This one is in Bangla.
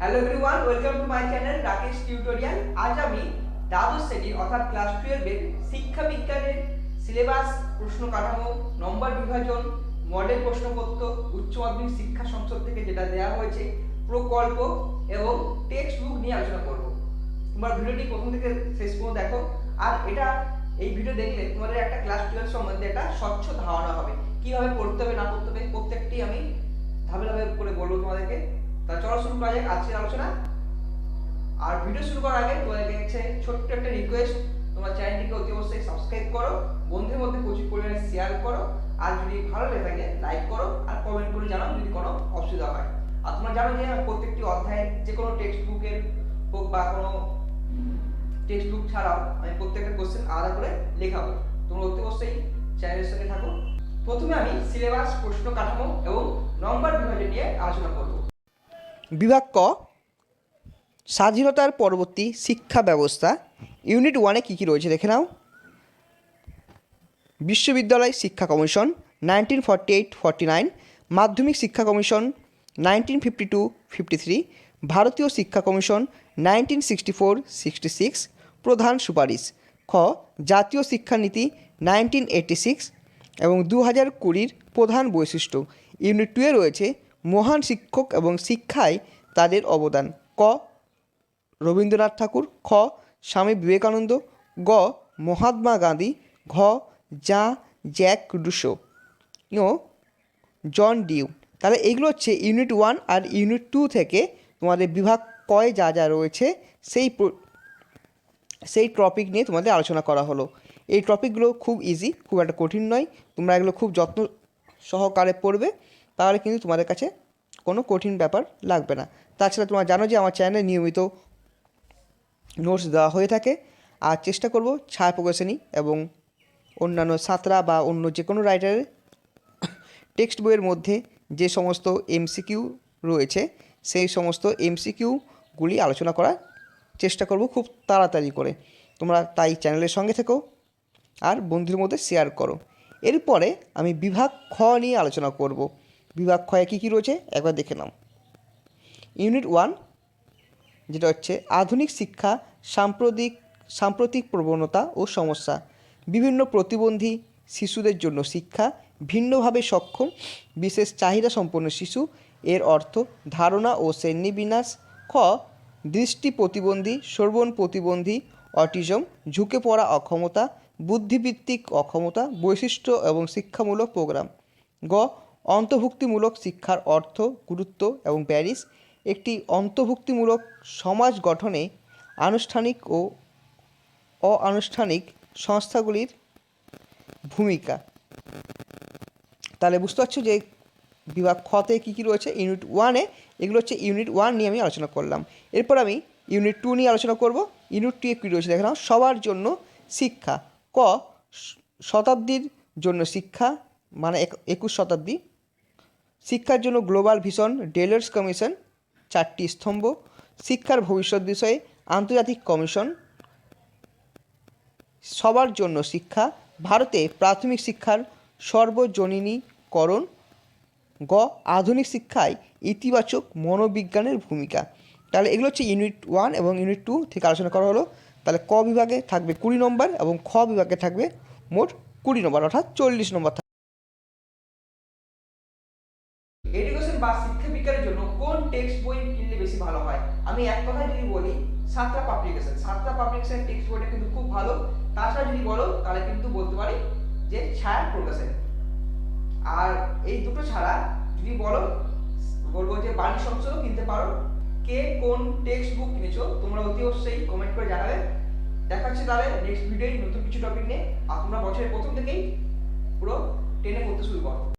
Hello everyone welcome to my channel Rakesh tutorial আজ আমি দ্বাদশ শ্রেণির অর্থাৎ ক্লাস টুয়েলভের শিক্ষা বিজ্ঞানের সিলেবাস প্রশ্ন কাঠামো নম্বর বিভাজন মডেল প্রশ্নপত্র, উচ্চ মাধ্যমিক শিক্ষা সংসদ থেকে যেটা দেওয়া হয়েছে, প্রকল্প এবং টেক্সট বুক নিয়ে আলোচনা করব। তোমরা ভিডিওটি প্রথম থেকে শেষ পর্যন্ত দেখো। আর এটা, এই ভিডিও দেখলে তোমাদের একটা ক্লাস টুয়েলভ সম্বন্ধে একটা স্বচ্ছ ধারণা হবে। কীভাবে পড়তে হবে, না পড়তে হবে, প্রত্যেকটি আমি ধাপে ধাপে করে বলব তোমাদেরকে। তা চলো শুরু করা যাক, আজকের আলোচনা। আর ভিডিও শুরু করার আগে তোমাদেরকে হচ্ছে ছোট্ট একটা রিকোয়েস্ট তোমার চ্যানেলটিকে অতি অবশ্যই সাবস্ক্রাইব করো, বন্ধুদের মধ্যে প্রচুর পরিমাণে শেয়ার করো। আর যদি ভালো লেগে থাকে লাইক করো আর কমেন্ট করে জানাও যদি কোনো অসুবিধা হয়। আর তোমরা জানো যে প্রত্যেকটি অধ্যায়ে যে কোনো টেক্সট বুকের হোক বা কোনো টেক্সট বুক ছাড়াও আমি প্রত্যেকটা কোশ্চেন আলাদা করে লেখাবো। তোমরা অতি অবশ্যই চ্যানেলের সঙ্গে থাকো। প্রথমে আমি সিলেবাস প্রশ্ন কাঠামো এবং নম্বর বিভাজন নিয়ে আলোচনা করব। বিভাগ ক, স্বাধীনতার পরবর্তী শিক্ষা ব্যবস্থা, ইউনিট ওয়ানে কী কী রয়েছে দেখে নাও। বিশ্ববিদ্যালয় শিক্ষা commission nineteen forty eight forty nine মাধ্যমিক শিক্ষা commission nineteen fifty two fifty three ভারতীয় শিক্ষা commission nineteen sixty four sixty six প্রধান সুপারিশ। খ, জাতীয় শিক্ষানীতি নাইনটিন এইটি সিক্স এবং দু হাজার কুড়ির প্রধান বৈশিষ্ট্য। ইউনিট টুয়ে রয়েছে মহান শিক্ষক এবং শিক্ষায় তাদের অবদান। ক. রবীন্দ্রনাথ ঠাকুর। খ. স্বামী বিবেকানন্দ। গ. মহাত্মা গান্ধী। ঘ. জা জ্যাক রুশো। জন ডিউ তাহলে এগুলো হচ্ছে ইউনিট ওয়ান আর ইউনিট টু থেকে তোমাদের বিভাগ কয় যা যা রয়েছে সেই সেই টপিক নিয়ে তোমাদের আলোচনা করা হলো। এই টপিকগুলো খুব ইজি খুব একটা কঠিন নয়। তোমরা এগুলো খুব যত্ন সহকারে পড়বে। তাহলে কিন্তু তোমাদের কাছে কোনো কঠিন ব্যাপার লাগবে না। তাছাড়া তোমরা জানো যে আমার চ্যানেলে নিয়মিত নোটস দেওয়া হয়ে থাকে। আর চেষ্টা করব ছায়া প্রকাশনী এবং অন্যান্য সাঁতরা বা অন্য যে কোনো রাইটারের টেক্সট বইয়ের মধ্যে যে সমস্ত এমসিকিউ রয়েছে, সেই সমস্ত এমসিকিউগুলি আলোচনা করার চেষ্টা করব খুব তাড়াতাড়ি করে। তোমরা তাই চ্যানেলের সঙ্গে থেকো আর বন্ধুদের মধ্যে শেয়ার করো। এরপরে আমি বিভাগ খ নিয়ে আলোচনা করব। বিভাগ খয়ে কী কী রয়েছে? একবার দেখে নাও। ইউনিট ওয়ান যেটা হচ্ছে আধুনিক শিক্ষা, সাম্প্রতিক সাম্প্রতিক প্রবণতা ও সমস্যা। বিভিন্ন প্রতিবন্ধী শিশুদের জন্য শিক্ষা ভিন্নভাবে সক্ষম, বিশেষ চাহিদা সম্পন্ন শিশু। এর অর্থ ধারণা ও শ্রেণীবিন্যাস। খ, দৃষ্টি প্রতিবন্ধী শ্রবণ প্রতিবন্ধী, অটিজম, ঝুঁকে পড়া অক্ষমতা বুদ্ধিভিত্তিক অক্ষমতা, বৈশিষ্ট্য এবং শিক্ষামূলক প্রোগ্রাম। গ অন্তর্ভুক্তিমূলক শিক্ষার অর্থ, গুরুত্ব এবং প্যারিস একটি অন্তর্ভুক্তিমূলক সমাজ গঠনে আনুষ্ঠানিক ও অআনুষ্ঠানিক সংস্থাগুলির ভূমিকা। তাহলে বুঝতে পারছ যে বিভাগ খতে কী কী রয়েছে? ইউনিট ওয়ানে এগুলো হচ্ছে ইউনিট ওয়ান নিয়ে আমি আলোচনা করলাম। এরপর আমি ইউনিট টু নিয়ে আলোচনা করব। ইউনিট টু কী রয়েছে? দেখলাম সবার জন্য শিক্ষা। ক শতাব্দীর জন্য শিক্ষা মানে এক- একুশ শতাব্দী শিক্ষার জন্য গ্লোবাল ভিশন ডেলার্স কমিশন, চারটি স্তম্ভ, শিক্ষার ভবিষ্যৎ বিষয়ে আন্তর্জাতিক কমিশন, সবার জন্য শিক্ষা, ভারতে প্রাথমিক শিক্ষার সর্বজনীনীকরণ, গ, আধুনিক শিক্ষায় ইতিবাচক মনোবিজ্ঞানের ভূমিকা। তাহলে এগুলো হচ্ছে ইউনিট ওয়ান এবং ইউনিট টু থেকে আলোচনা করা হলো। তাহলে ক বিভাগে থাকবে কুড়ি নম্বর এবং খ বিভাগে থাকবে মোট কুড়ি নম্বর, অর্থাৎ চল্লিশ নম্বর বা শিক্ষা বিজ্ঞানের জন্য কোন টেক্সট বই কিনলে বেশি ভালো হয়? আমি এক কথায় যদি বলি, সাতটা পাবলিকেশন সাতটা পাবলিকেশন টেক্সট বইটা কিন্তু খুব ভালো। তাছাড়া যদি বলো, তাহলে কিন্তু বলতে পারি যে ছায়া প্রকাশন। আর এই দুটো ছাড়া যদি বলো, বলব যে বাণী সংসদও কিনতে পারো। কে কোন টেক্সট বুক কিনেছো, তোমরা অতি অবশ্যই কমেন্ট করে জানাবে। দেখাচ্ছি তাহলে নেক্সট ভিডিওয় নতুন কিছু টপিক নিয়ে। আর তোমরা বছরের প্রথম থেকেই পুরো টেনে পড়তে শুরু করো।